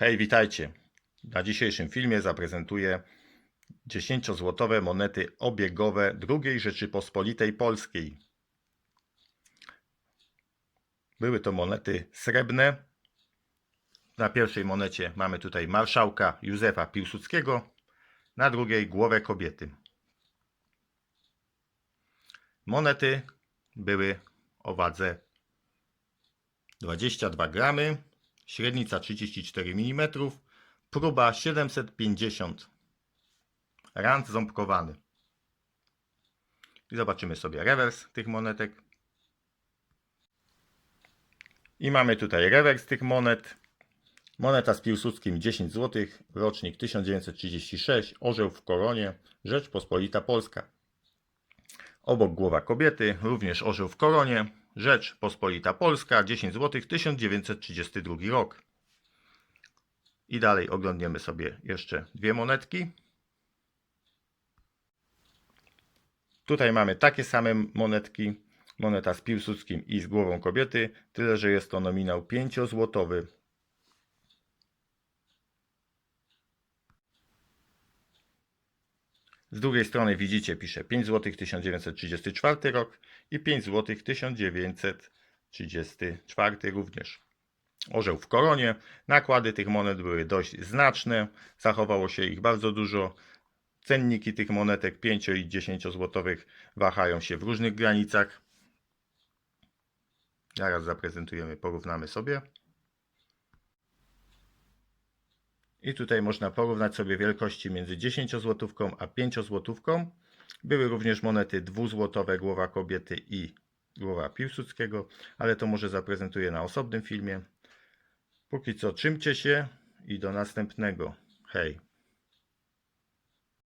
Hej, witajcie. Na dzisiejszym filmie zaprezentuję 10-złotowe monety obiegowe II Rzeczypospolitej Polskiej. Były to monety srebrne. Na pierwszej monecie mamy tutaj marszałka Józefa Piłsudskiego, na drugiej głowę kobiety. Monety były o wadze 22 gramy, średnica 34 mm, próba 750, rand ząbkowany. I zobaczymy sobie rewers tych monetek. I mamy tutaj rewers tych monet. Moneta z Piłsudskim 10 zł, rocznik 1936, orzeł w koronie, Rzeczpospolita Polska. Obok głowa kobiety, również orzeł w koronie, Rzecz Pospolita Polska, 10 zł, 1932 rok. I dalej oglądniemy sobie jeszcze dwie monetki. Tutaj mamy takie same monetki. Moneta z Piłsudskim i z głową kobiety, tyle że jest to nominał 5-złotowy. Z drugiej strony widzicie, pisze 5 zł 1934 rok i 5 zł 1934 również. Orzeł w koronie. Nakłady tych monet były dość znaczne. Zachowało się ich bardzo dużo. Cenniki tych monetek 5 i 10 złotowych wahają się w różnych granicach. Zaraz zaprezentujemy, porównamy sobie. I tutaj można porównać sobie wielkości między 10 złotówką a 5 złotówką. Były również monety 2 złotowe głowa kobiety i głowa Piłsudskiego, ale to może zaprezentuję na osobnym filmie. Póki co trzymcie się i do następnego. Hej!